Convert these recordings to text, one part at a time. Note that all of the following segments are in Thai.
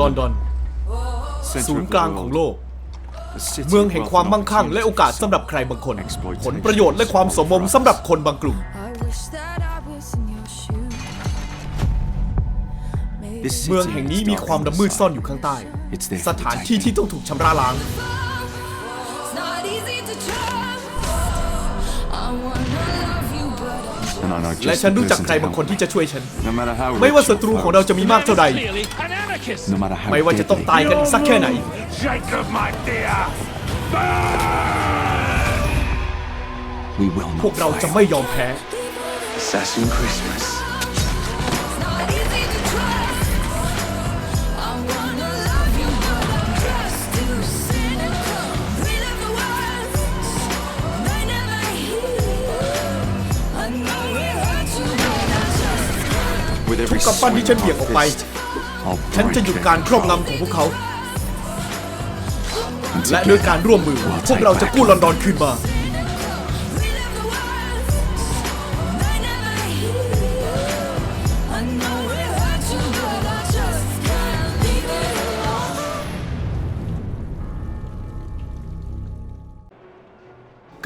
ลอนดอน ศูนย์กลางของโลก เมืองแห่งความมั่งคั่ง และโอกาสสำหรับใครบางคน ผลประโยชน์และความสมมมสำหรับคนบางกลุ่ม I wish that I was in your shoes. Maybe เมืองแห่งนี้มีความดำมืดซ่อนอยู่ข้างใต้ สถานที่ที่ต้องถูกชำระล้าง it's not easy to trust. I wanna และฉันรู้จักใครบางคนที่จะช่วยฉัน ไม่ว่าศัตรูของเราจะมีมากเท่าใด Clearly an anarchist. ไม่ว่าจะต้องตายกันสักแค่ไหน Jacob, my dear. พวกเราจะไม่ยอมแพ้ Assassin Christmas. กำปั้นที่ฉันเบี่ยงออกไป ฉันจะหยุดการครอบงำของพวกเขา และด้วยการร่วมมือ พวกเราจะกู้ลอนดอนคืนมา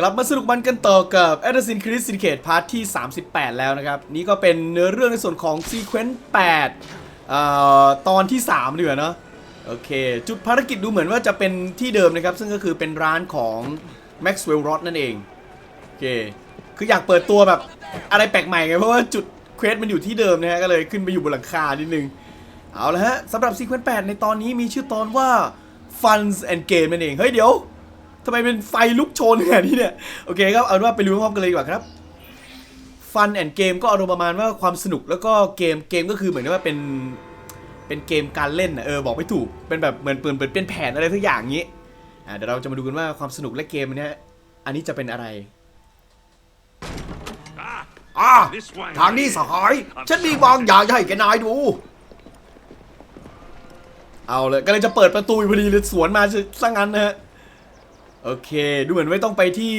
ลับมาสนุกมันกันต่อกับ Assassin's Creed Syndicate พาร์ทที่ 38 แล้วนะครับ นี่ก็เป็นเนื้อเรื่องในส่วนของ Sequence 8เอ่อตอนที่3ดีกว่าเนอะโอเค จุดภารกิจดูเหมือนว่าจะเป็นที่เดิมนะครับ ซึ่งก็คือเป็นร้านของ Maxwell Rod นั่นเอง โอเค คืออยากเปิดตัวแบบอะไรแปลกใหม่ไง เพราะว่าจุดเควสมันอยู่ที่เดิมนะฮะก็เลยขึ้นไปอยู่บนหลังคานิดนึง เอาละฮะสำหรับ Sequence 8ในตอนนี้มีชื่อตอนว่า Funds and Game นั่นเองเฮ้ยเดี๋ยว ทำไมเป็นไฟลุกโชนขนาดนี้เนี่ย โอเคครับ เอาเป็นว่าไปรู้พร้อมกันเลยดีกว่าครับ ฟันแอนเกมก็อารมณ์ประมาณว่าความสนุกแล้วก็เกมเกมก็คือเหมือนว่าเป็นเป็นเกมการเล่นนะเออบอกไม่ถูก เป็นแบบเหมือนเปิดเปิดเป็นแผนอะไรทุกอย่างงี้อ่าเดี๋ยวเราจะมาดูกันว่าความสนุกและเกมอันเนี้ยอันนี้จะเป็นอะไรอ่า This one ทางนี้สหาย ฉันมีบางอย่างจะให้แกนายดู เอาเลยก็เลยจะเปิดประตูอยู่พอดีเลยสวนมาซะงั้นนะฮะ โอเค ดูเหมือนไม่ต้องไปที่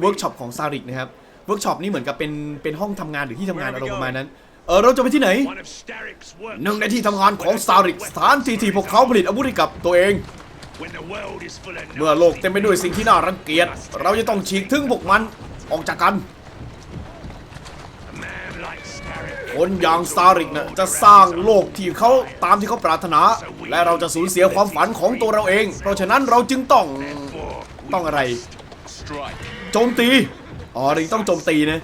เวิร์กช็อปของซาริกนะครับ เวิร์กช็อปนี่เหมือนกับเป็นเป็นห้องทำงานหรือที่ทำงานอารมณ์ประมาณนั้น เออเราจะไปที่ไหน หนึ่งในที่ทำงานของซาริกสถานที่ที่พวกเขาผลิตอาวุธให้กับตัวเอง เมื่อโลกเต็มไปด้วยสิ่งที่น่ารังเกียจ เราจะต้องฉีกถึงพวกมันออกจากกัน คนอย่างซาริกนะจะสร้างโลกที่เขาตามที่เขาปรารถนา และเราจะสูญเสียความฝันของตัวเราเอง เพราะฉะนั้นเราจึงต้อง ต้องอะไร strike. โจมตี อ๋อหรือต้องโจมตีนะ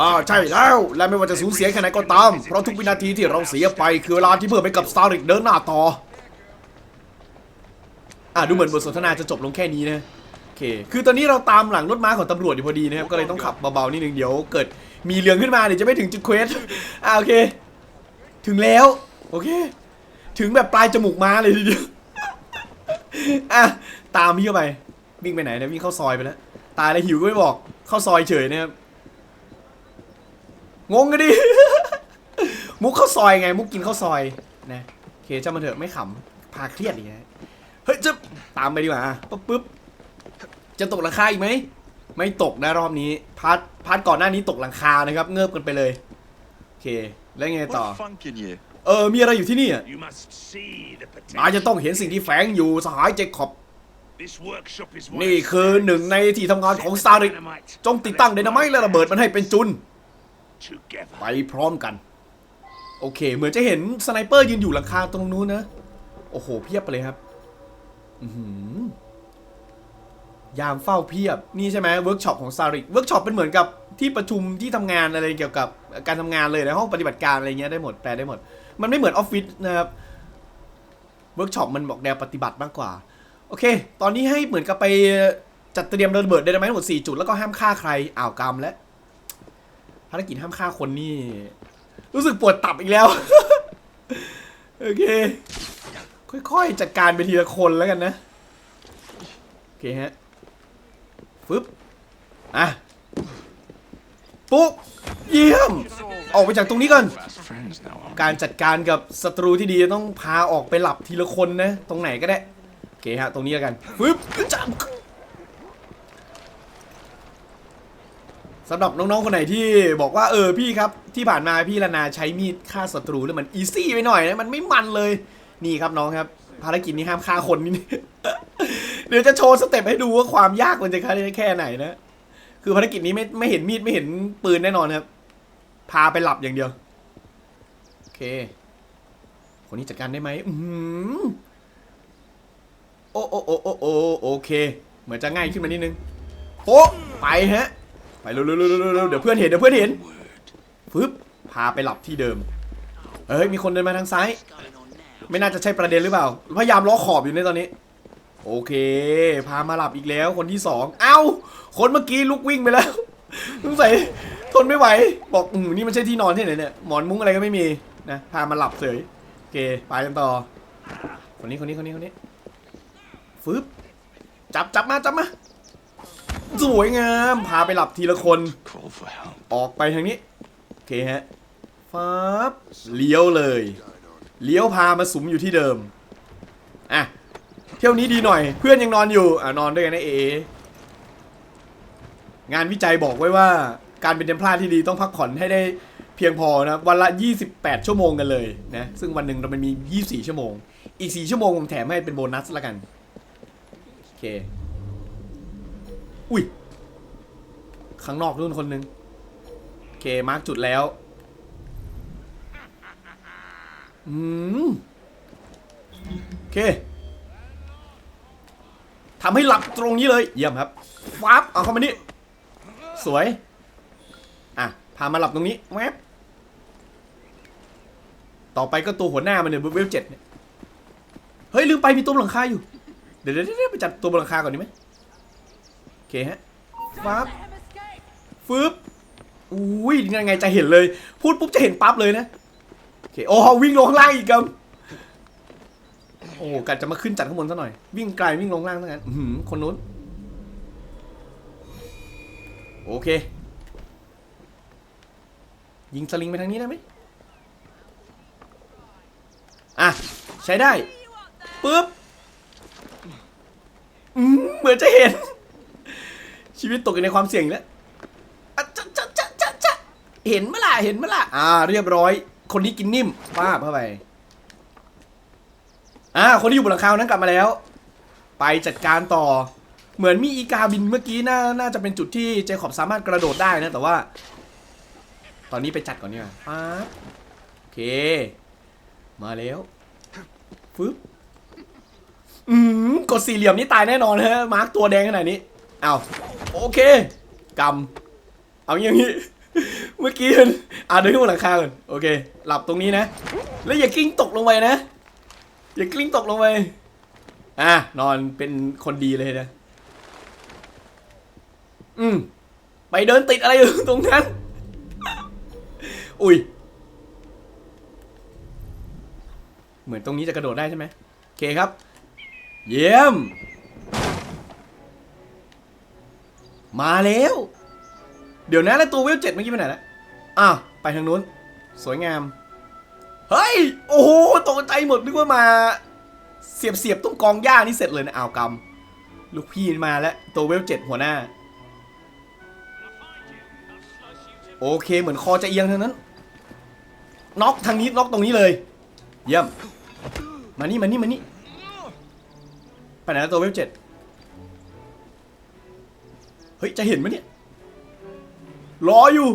อ่าใช่แล้วและไม่ว่าจะสูญเสียแค่ไหนก็ตาม เพราะทุกวินาทีที่เราเสียไปคือเวลาที่เพื่อไปกับสตาริกเดินหน้าต่อ อ่าดูเหมือนบทสนทนาจะจบลงแค่นี้นะโอเค คือตอนนี้เราตามหลังรถม้าของตำรวจอยู่พอดีนะครับ ก็เลยต้องขับเบาๆนิดนึงเดี๋ยวเกิดมีเรื่องขึ้นมาเดี๋ยวจะไม่ถึงจุดเควสอ่าโอเค ถึงแล้วโอเค ถึงแบบปลายจมูกม้าเลยทีเดียวอะตามพี่เข้าไป วิ่งไปไหนเนะวิ่งเข้าซอยไปแล้ว ตายแล้วหิวก็ไม่บอก เข้าซอยเฉยนะครับ งงกันดิ มุกเข้าซอยไง มุกกินข้าวซอยนะโอเคจ้ามันเถอะไม่ขำพาเครียดอย่างเงี้ยเฮ้ยจะตามไปดีกว่าปุ๊บปุ๊บจะตกหลังคาอีกไหมไม่ตกนะรอบนี้พาร์ทพาร์ทก่อนหน้านี้ตกหลังคานะครับ เงิบกันไปเลยโอเค แล้วไงต่อ What funk in you? เออ มีอะไรอยู่ที่นี่อะ You must see the นายจะ potential. ต้องเห็นสิ่งที่แฝงอยู่สหายเจคอบ This workshop is นี่คือหนึ่งในที่ทำงานของซาริกจงติดตั้งไดนาไมต์และระเบิดมันให้เป็นจุน together. ไปพร้อมกัน โอเค เหมือนจะเห็นสไนเปอร์ยืนอยู่หลังคาตรงนู้นนะ โอ้โห เพียบไปเลยครับอือหือยามเฝ้าเพียบ นี่ใช่ไหมเวิร์กช็อปของซาริกเวิร์กช็อปเป็นเหมือนกับที่ประชุมที่ทำงานอะไรเกี่ยวกับการทำงานเลยนะห้องปฏิบัติการอะไรเงี้ยได้หมดแปลได้หมด มันไม่เหมือนออฟฟิศนะครับเวิร์กช็อปมันบอกแนวปฏิบัติมากกว่า โอเค ตอนนี้ให้เหมือนกับไปจัดเตรียมระเบิดไดนาไมต์ทั้งหมด4จุดแล้วก็ห้ามฆ่าใครอ้าวกรรมแล้วภารกิจห้ามฆ่าคนนี่ รู้สึกปวดตับอีกแล้ว โอเค ค่อยๆจัดการไปทีละคนแล้วกันนะ โอเคฮะฟึบอะปุ๊บเยี่ยม ออกไปจากตรงนี้ก่อน การจัดการกับศัตรูที่ดีต้องพาออกไปหลับทีละคนนะ ตรงไหนก็ได้ เคฮะ ตรงนี้แล้วกันฟึบจับสำหรับน้องๆ คนไหนที่บอกว่าเออพี่ครับ ที่ผ่านมาพี่ละนาใช้มีดฆ่าศัตรูแล้วมันอีซี่ไปหน่อยนะมันไม่มันเลย นี่ครับน้องครับ ภารกิจนี้ห้ามฆ่าคนนี่เดี๋ยวจะโชว์สเต็ปให้ดูว่าความยากมันจะแค่ไหนนะคือภารกิจนี้ไม่ไม่เห็นมีดไม่เห็นปืนแน่นอนครับ พาไปหลับอย่างเดียว โอเค คนนี้จัดการได้ไหมอือหือ โอ้โอ้โอ้โอ้โอ้โอเค เหมือนจะง่ายขึ้นมานิดนึงโป๊ะไปฮะ ไปเร็วเร็วเร็วเร็วเร็วเดี๋ยวเพื่อนเห็นเดี๋ยวเพื่อนเห็นฟึบพาไปหลับที่เดิม เอ้ยมีคนเดินมาทางซ้าย ไม่น่าจะใช่ประเด็นหรือเปล่า พยายามล้อขอบอยู่ในตอนนี้ โอเค พามาหลับอีกแล้วคนที่สองเอ้า คนเมื่อกี้ลุกวิ่งไปแล้วสงสัยทนไม่ไหว บอกอืมนี่มันใช่ที่นอนที่ไหนเนี่ยหมอนมุ้งอะไรก็ไม่มีนะพามาหลับเฉยโอเคไปกันต่อคนนี้คนนี้คนนี้คนนี้ ฟึบจับจับมาจับมา สวยงาม พาไปหลับทีละคน ออกไปทางนี้ โอเคฮะฟับเลี้ยวเลย เลี้ยวพามาสุมอยู่ที่เดิม อะ เที่ยวนี้ดีหน่อย เพื่อนยังนอนอยู่ อะนอนด้วยกันนะเองานวิจัยบอกไว้ว่า การเป็นเทมพลาที่ดีต้องพักผ่อนให้ได้เพียงพอนะวันละ 28 ชั่วโมงกันเลยนะ ซึ่งวันหนึ่งเรามันมี 24 ชั่วโมง อีก 4 ชั่วโมงผมแถมให้เป็นโบนัสละกัน เค อุ้ย ข้างนอกนู่นคนหนึง โอเค มาร์กจุดแล้ว อืม โอเคทำให้หลับตรงนี้เลย เยี่ยมครับฟับเอาเข้ามานี่ สวย อะ พามาหลับตรงนี้แวบต่อไปก็ตัวหัวหน้ามันเนี่ยเวลเจ็ดเนี่ย เฮ้ย ลืมไปมีตัวบนหลังคาอยู่ เดี๋ยวเดี๋ยวเดี๋ยวไปจัดตัวบนหลังคาก่อนดีไหมโอเคฮะฟับฟึบอุ้ยยังไงจะเห็นเลย พูดปุ๊บจะเห็นปั๊บเลยนะโอเคโอ้วิ่งลงล่างอีกครับโอ้กัดจะมาขึ้นจัดข้างบนซะหน่อย วิ่งไกลวิ่งลงล่างซะงั้นอื้อหือคนนู้นโอเค ยิงสลิงไปทางนี้ได้ไหมอะ ใช้ได้ปึ๊บ อืมเหมือนจะเห็น ชีวิตตกอยู่ในความเสี่ยงอีกแล้วอะจะจะจะจะจะเห็นเมื่อไหร่เห็นเมื่อไหร่อ่า เรียบร้อย คนนี้กินนิ่มป้าบเข้าไป อ่า คนที่อยู่บนหลังคานั้นกลับมาแล้ว ไปจัดการต่อ เหมือนมีอีกาบินเมื่อกี้น่าน่าจะเป็นจุดที่เจคอบสามารถกระโดดได้นะแต่ว่า ตอนนี้ไปจัดก่อนเนี่ยป้าบโอเค มาแล้วฟึบ อืมกดสี่เหลี่ยมนี่ตายแน่นอนฮะมาร์กตัวแดงขนาดนี้เอ้าโอเคกำเอาอย่างนี้เมื่อกี้อ่าเดินขึ้นบนหลังคาก่อนโอเค หลับตรงนี้นะ แล้วอย่ากลิ้งตกลงไปนะ อย่ากลิ้งตกลงไปอะนอนเป็นคนดีเลยนะ อืมไปเดินติดอะไรอยู่ตรงนั้น อุ้ย เหมือนตรงนี้จะกระโดดได้ใช่ไหมโอเคครับ เยี่ยม มาแล้ว เดี๋ยวนะแล้วตัวเวลเจ็ดเมื่อกี้ไปไหนล้วอ้าวไปทางนู้น สวยงาม เฮ้ย โอ้โหตกใจหมดนึกว่ามา เสียบเสียบๆตรงกองหญ้านี่เสร็จเลยนะอ้าวกำลูกพี่มาแล้วตัวเวลเจ็ดหัวหน้า โอเคเหมือนคอจะเอียงเท่านั้นน็อกทางนี้น็อกตรงนี้เลย เยี่ยม มานี่มานี่มานี่ ไปไหนตัวเวลเจ็ดเฮ้ย จะเห็นไหมเนี่ย รออยู่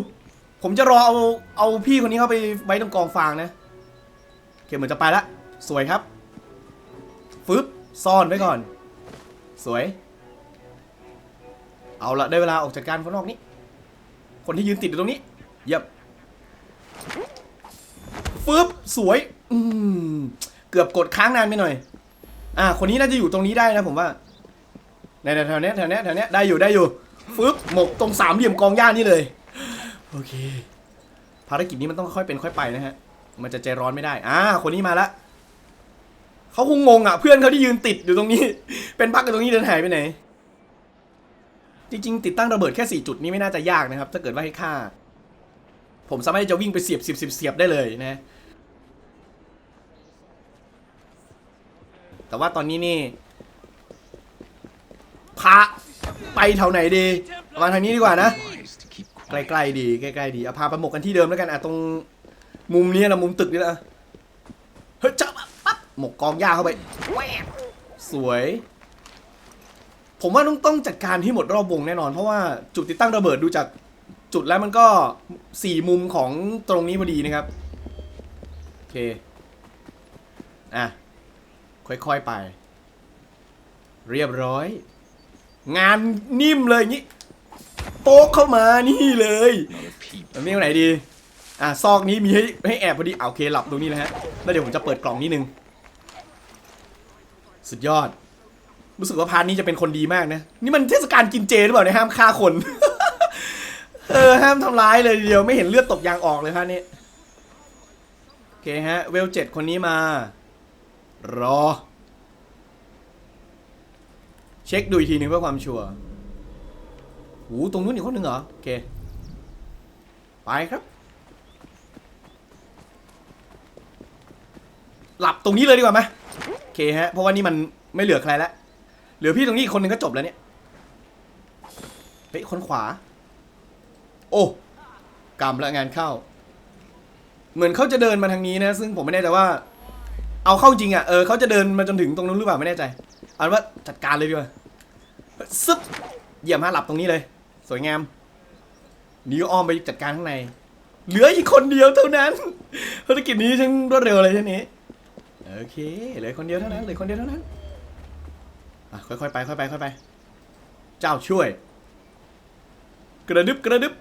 ผมจะรอเอาเอาพี่คนนี้เข้าไปไว้ตรงกองฟางนะโอเคเหมือนจะไปละ สวยครับ ฟึบ ซ่อนไว้ก่อน สวย เอาละได้เวลาออกจากการข้างนอกนี้ คนที่ยืนติดอยู่ตรงนี้ เยี่ยมฟึบ สวย อืม เกือบกดค้างนานไปหน่อย อ่า คนนี้น่าจะอยู่ตรงนี้ได้นะผมว่าในแถวเนี้ยแถวเนี้ยแถวเนี้ยได้อยู่ได้อยู่ฟึบหมกตรงสามเหลี่ยมกองหญ้านี่เลย โอเค ภารกิจนี้มันต้องค่อยเป็นค่อยไปนะฮะ มันจะใจร้อนไม่ได้ อ่า คนนี้มาละเขาคงงงอะ เพื่อนเขาที่ยืนติดอยู่ตรงนี้ เป็นพักอยู่ตรงนี้เดินหายไปไหน จริงๆ ติดตั้งระเบิดแค่ 4 จุดนี้ไม่น่าจะยากนะครับ ถ้าเกิดว่าให้ค่า ผมสามารถจะวิ่งไปเสียบเสียบเสียบได้เลยนะ แต่ว่าตอนนี้นี่พระไปแถวไหนดีมาทางนี้ดีกว่านะ ใกล้ๆดีใกล้ๆดีเอาพาไปหมกกันที่เดิมแล้วกันอะตรงมุมนี้นะมุมตึกนี่นะเฮ้ยจับปั๊บหมกกองหญ้าเข้าไปสวย ผมว่าต้องต้องจัดการที่หมดรอบวงแน่นอน เพราะว่าจุดติดตั้งระเบิดดูจากจุดแล้วมันก็สี่มุมของตรงนี้พอดีนะครับ โอเค อะ ค่อยๆไป เรียบร้อย งานนิ่มเลยงนี้โป๊กเข้ามานี่เลยมันมีตรงไหนดีอะซอกนี้มีให้ให้แอบพอดีเอะโอเคหลับตรงนี้นะฮะแล้วเดี๋ยวผมจะเปิดกล่องนิดนึง สุดยอด รู้สึกว่าพาร์ทนี้จะเป็นคนดีมากนะ นี่มันเทศกาลกินเจหรือเปล่าเนี่ยห้ามฆ่าคน เออห้ามทำร้ายเลยเดียวไม่เห็นเลือดตกยางออกเลยพาร์ทนี้โอเคฮะเวลเจ็ดคนนี้มา รอ เช็คดูอีกทีหนึ่งเพื่อความชัวร์หูตรงนู้นอีกคนหนึ่งเหรอ โอเค ไปครับ หลับตรงนี้เลยดีกว่าไหมโอเคฮะ เพราะว่านี่มันไม่เหลือใครแล้ว เหลือพี่ตรงนี้อีกคนหนึ่งก็จบแล้วเนี่ย เฮ้ย คนขวา โอ้กรรมและงานเข้า เหมือนเขาจะเดินมาทางนี้นะ ซึ่งผมไม่แน่ใจว่า เอาเข้าจริงอะเออเขาจะเดินมาจนถึงตรงนู้นหรือเปล่าไม่แน่ใจเอาว่าจัดการเลยดีกว่าซึบเยี่ยมฮะหลับตรงนี้เลย สวยงามนี่อ้อมไปจัดการข้างใน เหลืออีกคนเดียวเท่านั้นภารกิจนี้ช่างรวดเร็วเลยใช่ไหมโอเคเหลือคนเดียวเท่านั้นเหลือคนเดียวเท่านั้นอะค่อยๆไปค่อยๆไปค่อยๆไป เจ้าช่วย กระดึบกระดึบ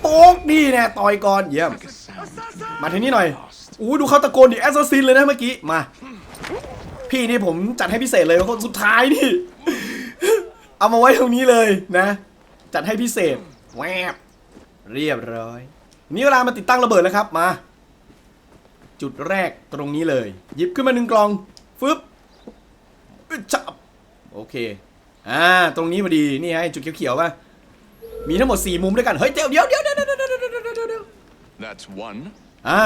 โป๊กนี่แน่ต่อยก่อนเยี่ยมมาทีนี้หน่อย อู้ดูเขาตะโกนดิแอสซินเลยนะเมื่อกี้ มา พี่นี่ผมจัดให้พิเศษเลยคนสุดท้ายนี่ เอามาไว้ตรงนี้เลยนะ จัดให้พิเศษแวบเรียบร้อย นี่เวลามาติดตั้งระเบิดแล้วครับมา จุดแรกตรงนี้เลย หยิบขึ้นมาหนึ่งกล่องฟึบจับโอเคอ่าตรงนี้พอดีนี่ไงจุดเขียวๆป่ะมีทั้งหมด 4 มุมด้วยกัน เฮ้ยเดี๋ยวเดี๋ยวเดี๋ยวเดี๋ยวเดี๋ยวเดี๋ยวเดี๋ยวอ่า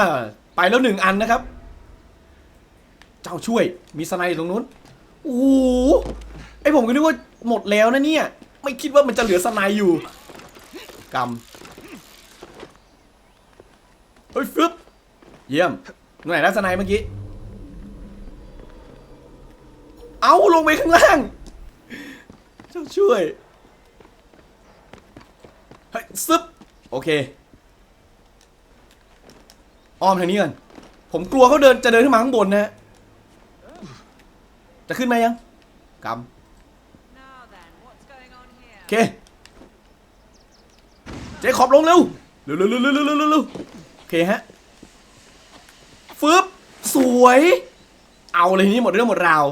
ไปแล้วหนึ่งอันนะครับ เจ้าช่วยมีสไนด์อยู่ตรงนู้นโอ้โหไอผมก็นึกว่าหมดแล้วนะเนี่ย ไม่คิดว่ามันจะเหลือสไนด์อยู่กำเฮ้ยฟึบเยี่ยมตรงไหนแล้วสไนด์เมื่อกี้ เอาลงไปข้างล่าง เจ้าช่วย เฮ้ยซึบโอเค อ้อมทางนี้ก่อนผมกลัวเขาเดินจะเดินขึ้นมาข้างบนนะฮะจะขึ้นมายังกำโอเคเจขอบลงเร็วเร็วเร็วเร็วเร็วเร็วเร็วเร็วโอเคฮะฟึบสวย เอาเลยทีนี้หมดเรื่องหมดราว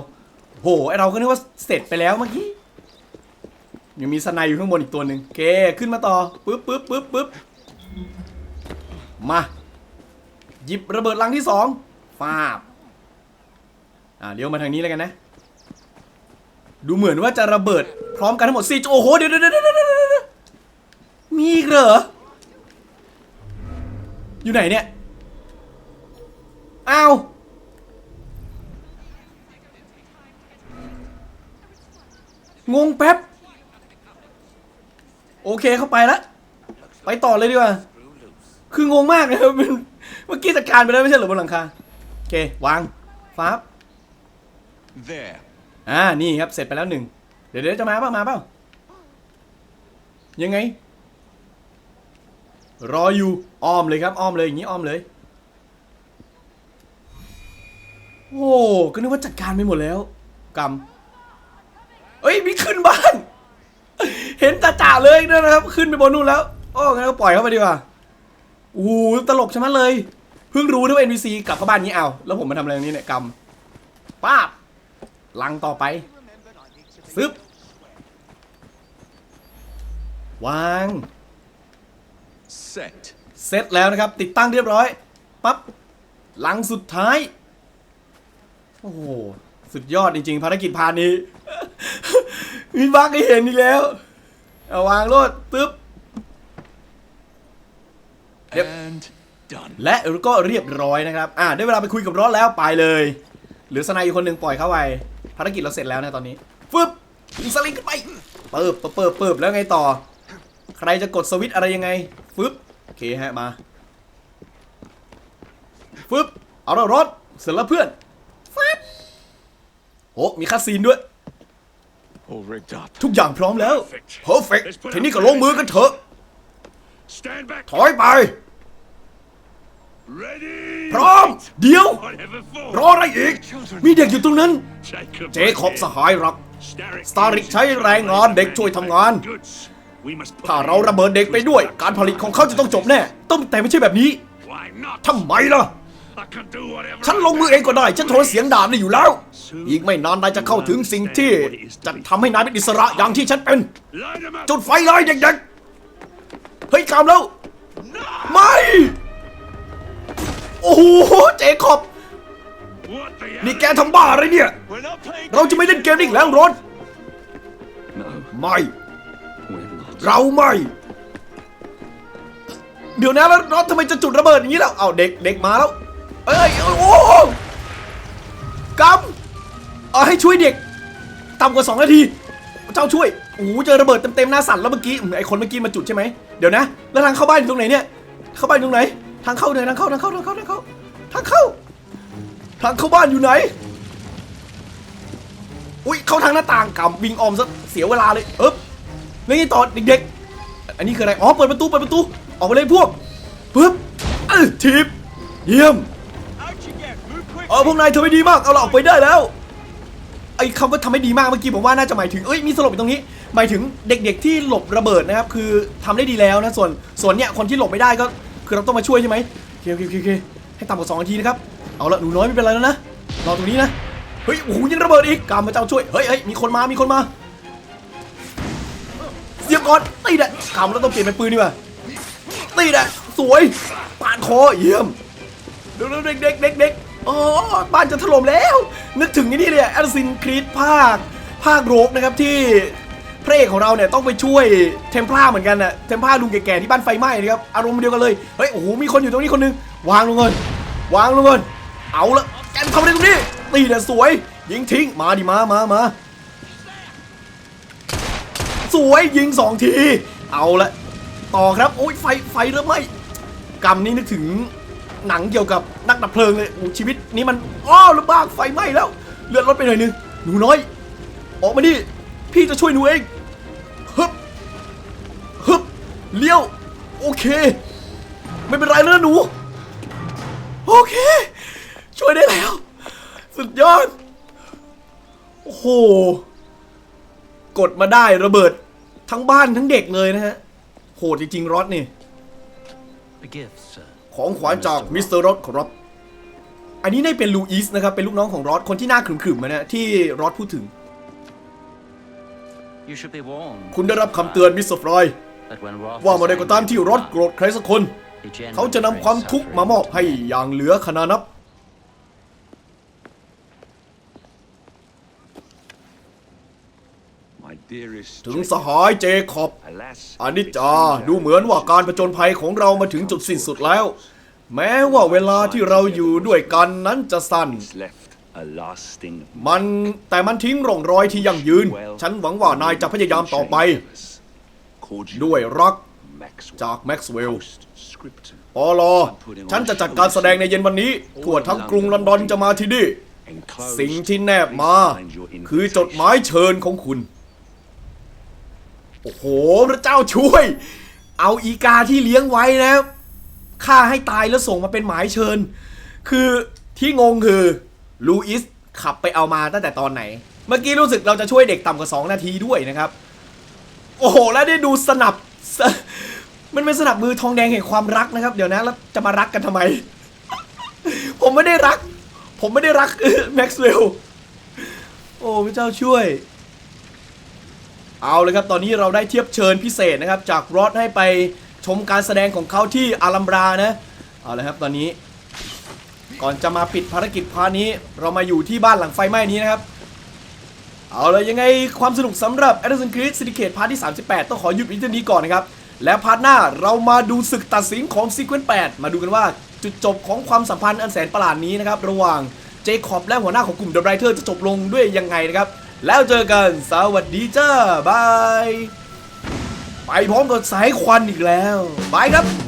โหไอเราก็นึกว่าเสร็จไปแล้วเมื่อกี้ยังมีสไนด์อยู่ข้างบนอีกตัวหนึ่งโอเคขึ้นมาต่อปึ๊บปึ๊บปึ๊บปึ๊บมา หยิบระเบิดลังที่สองฟาบ อ่าเลี้ยวมาทางนี้แล้วกันนะ ดูเหมือนว่าจะระเบิดพร้อมกันทั้งหมดสี่จุดโอ้โห เดี๋ยวเดี๋ยวเดี๋ยวเดี๋ยวเดี๋ยวมีอีกเหรอ อยู่ไหนเนี่ย อ้าว งงแป๊บ โอเคเข้าไปแล้ว ไปต่อเลยดีกว่า คืองงมากนะครับมัน เมื่อกี้จัดการไปแล้วไม่ใช่เหรอบนหลังคาโอเควางฟ้าบ There. อ่านี่ครับเสร็จไปแล้วหนึ่งเดี๋ยวเดี๋ยวจะมาเปล่ามาเปล่ายังไง รออยู่อ้อมเลยครับอ้อมเลยอย่างนี้อ้อมเลย โอ้ก็นึกว่าจัดการไปหมดแล้วกำเอ้ยมีขึ้นบ้าน เห็นจ่าๆเลยนะครับ ขึ้นไปบนนู่นแล้ว โอ้งั้นก็ปล่อยเข้าไปดีกว่า โอ้โหตลกใช่ไหมเลย เพิ่งรู้ด้วยว่า NPC กลับเข้าบ้านนี้เอาแล้วผมมาทำอะไรตรงนี้เนี่ยกำป้าบลังต่อไปซึบวาง Set. เสร็จแล้วนะครับ ติดตั้งเรียบร้อยปั๊บลังสุดท้าย โอ้โห สุดยอดจริง ๆ ภารกิจพาร์ทนี้ มีบั๊กให้เห็นอีกแล้ว เอาวางโลดตึ๊บ และก็เรียบร้อยนะครับ อ่าได้เวลาไปคุยกับรอดแล้วไปเลยเหลือสนายอีกคนหนึ่งปล่อยเข้าไปภารกิจเราเสร็จแล้วนะตอนนี้ฟึบยิงสลิงขึ้นไปเปิบเปิบเปิบเปิบแล้วไงต่อ ใครจะกดสวิตช์อะไรยังไงฟึบโอเคฮะมาฟึบเอาละรถเสร็จแล้วเพื่อนฟับโอ้มีคาซีนด้วย All rigged up. ทุกอย่างพร้อมแล้ว perfect ทีนี้ก็ลงมือกันเถอะ Stand back. ถอยไป Ready. พร้อม เดี๋ยว Whatever for. รออะไรอีก มีเด็กอยู่ตรงนั้น Jacob. เจคอบสหายรัก Starrick. สตาริกใช้แรงงานเด็กช่วยทำงาน Goods. We must put ถ้า an เรา end ระเบิดเด็กไปด้วย การผลิตของเขาจะต้องจบแน่ ต้องแต่ไม่ใช่แบบนี้ Why not? ทำไมล่ะ I can do whatever. ฉัน I ลงมือ like. เองก็ได้ ฉันโทนเสียงด่าได้อยู่แล้ว อีกไม่นานนายจะเข้าถึงสิ่งที่ จะทำให้นายเป็นอิสระอย่างที่ฉันเป็น Line 'em up. จุดไฟเลยเด็กๆ เฮ้ยกำแล้ว ไม่ โอ้โหเจคอบ What the นี่ hell? แกทำบ้าอะไรเนี่ย We're not playing. เราจะไม่เล่นเกมนี้อีกแล้วรถ ไม่ เราไม่ เดี๋ยวนะแล้วรถทำไมจะจุดระเบิดอย่างนี้แล้วเอาเด็กเด็กมาแล้ว เอ้ยโอ้โหกำเอาให้ช่วยเด็กต่ำกว่า 2 นาที เจ้าช่วยโอ้โหเจอระเบิดเต็มๆหน้าสั่นแล้วเมื่อกี้อืมไอคนเมื่อกี้มาจุดใช่ไหมเดี๋ยวนะ แล้วทางเข้าบ้านอยู่ตรงไหนเนี่ย เข้าบ้านอยู่ตรงไหน ทางเข้าไหนทางเข้าทางเข้าทางเข้าทางเข้าทางเข้า ทางเข้าบ้านอยู่ไหน อุ้ยเข้าทางหน้าต่างกำวิ่งออมซะเสียเวลาเลยเอ๊บแล้วนี่ต่อเด็กๆ อันนี้คืออะไร อ๋อ เปิดประตู เปิดประตู ออกไปเลยพวกปึ๊บเอ้ยทีบเยี่ยม เออพวกนายทำให้ดีมาก เอาเราออกไปได้แล้ว ไอ้คำว่าทำให้ดีมากเมื่อกี้ผมว่าน่าจะหมายถึง เอ้ย มีสลบอยู่ตรงนี้ หมายถึงเด็กๆที่หลบระเบิดนะครับ คือทำได้ดีแล้วนะ ส่วน ส่วนเนี้ยคนที่หลบไม่ได้ก็ คือเราต้องมาช่วยใช่ไหมโอเคโอเคโอเคให้ต่ำกว่าสองนาทีนะครับ เอาละหนูน้อยไม่เป็นไรแล้วนะ รอตรงนี้นะ เฮ้ย โอ้โหยังระเบิดอีกกามมาเจ้าช่วย เฮ้ยเฮ้ยมีคนมา มีคนมาเสียบก่อนตีแหละกามเราต้องเปลี่ยนเป็นปืนดีกว่าตีแหละสวย ปาดคอเยี่ยม เด็กเด็กเด็กเด็กอ๋อ บ้านจะถล่มแล้ว นึกถึงนี่เลยแอดซินครีดภาค ภาคโรกนะครับที่ พระเอกของเราเนี่ยต้องไปช่วยเทมพลาเหมือนกันน่ะเทมพลาลุงแก่ๆที่บ้านไฟไหม้นะครับอารมณ์เดียวกันเลยเฮ้ยโอ้โหมีคนอยู่ตรงนี้คนหนึงวางลงเงินวางลงเงินเอาละแกนทำอะไรตรงนี้ตีเนี่ยสวย ยิงทิ้งมาดิมามามาสวยยิงสองที เอาละต่อครับโอ้ยไฟไฟเริ่มไหม้กรรมนี้นึกถึงหนังเกี่ยวกับนักดับเพลิงเลยโอ้ชีวิตนี้มันอ้าวลำบากไฟไหม้แล้ว เลือดลดไปหน่อยนึงหนูน้อย ออกมาดิพี่จะช่วยหนูเอง เลี้ยว โอเค ไม่เป็นไรแล้วนะหนู โอเค ช่วยได้แล้ว สุดยอด โอ้โห กดมาได้ระเบิดทั้งบ้านทั้งเด็กเลยนะฮะ โหดจริงๆรอดนี่ A gift, sir. ของขวัญจากมิสเตอร์รอดครับ อันนี้ได้เป็นลูอิสนะครับ เป็นลูกน้องของรอดคนที่หน้าขรึมๆมานะที่รอดพูดถึง You should be warned. คุณได้รับคำเตือนมิสเตอร์ฟรอย that when Roth ว่า is เมื่อใดก็ตามที่รอดโกรธใครสักคน he genuinely เขาจะนำความทุกข์มามอบให้อย่างเหลือขนานับ My dearest. ถึงสหายเจคอบ Alas. อานิจจาดูเหมือนว่าการผจญภัยของเรามาถึงจุดสิ้นสุดแล้ว แม้ว่าเวลาที่เราอยู่ด้วยกันนั้นจะสั้น It's left a lasting. มันแต่มันทิ้งร่องรอยที่ยั่งยืน ฉันหวังว่านายจะพยายามต่อไป Cordial ด้วยรัก Maxwell. จากแม็กซ์เวลล์ Postscriptum. ปอลอฉันจะจัดการแสดงในเย็นวันนี้ ทั่วทั้งกรุงลอนดอนจะมาที่นี่ Enclosed, สิ่งที่แนบมา please find your คือจด invitation. หมายเชิญของคุณ โอ้โห พระเจ้าช่วย เอาอีกาที่เลี้ยงไว้นะฆ่าให้ตายแล้วส่งมาเป็นหมายเชิญ คือที่งงคือลูอิสขับไปเอามาตั้งแต่ตอนไหน เมื่อกี้รู้สึกเราจะช่วยเด็กต่ำกว่า 2 นาทีด้วยนะครับ โอ้โห แล้วได้ดูสนับ มันเป็นสนับมือทองแดงแห่งความรักนะครับ เดี๋ยวนะแล้วจะมารักกันทำไม ผมไม่ได้รัก ผมไม่ได้รักแม็กซ์เวลล์โอ้พระเจ้าช่วย เอาเลยครับ ตอนนี้เราได้เทียบเชิญพิเศษนะครับ จากรอดให้ไปชมการแสดงของเขาที่อารัมบรานะ เอาเลยครับตอนนี้ ก่อนจะมาปิดภารกิจพานี้ เรามาอยู่ที่บ้านหลังไฟไหม้นี้นะครับ เอาเลยยังไงความสนุกสำหรับ Assassin's Creed Syndicate พาร์ทที่ 38 ต้องขอหยุดวิดีโอนี้ก่อนนะครับ และพาร์ทหน้าเรามาดูศึกตัดสินของ Sequence 8มาดูกันว่าจุดจบของความสัมพันธ์อันแสนประหลาดนี้นะครับ ระหว่างเจคอบและหัวหน้าของกลุ่ม The Writer จะจบลงด้วยยังไงนะครับ แล้วเจอกันสวัสดีจ้าบาย ไปพร้อมกับสายควันอีกแล้วบายครับ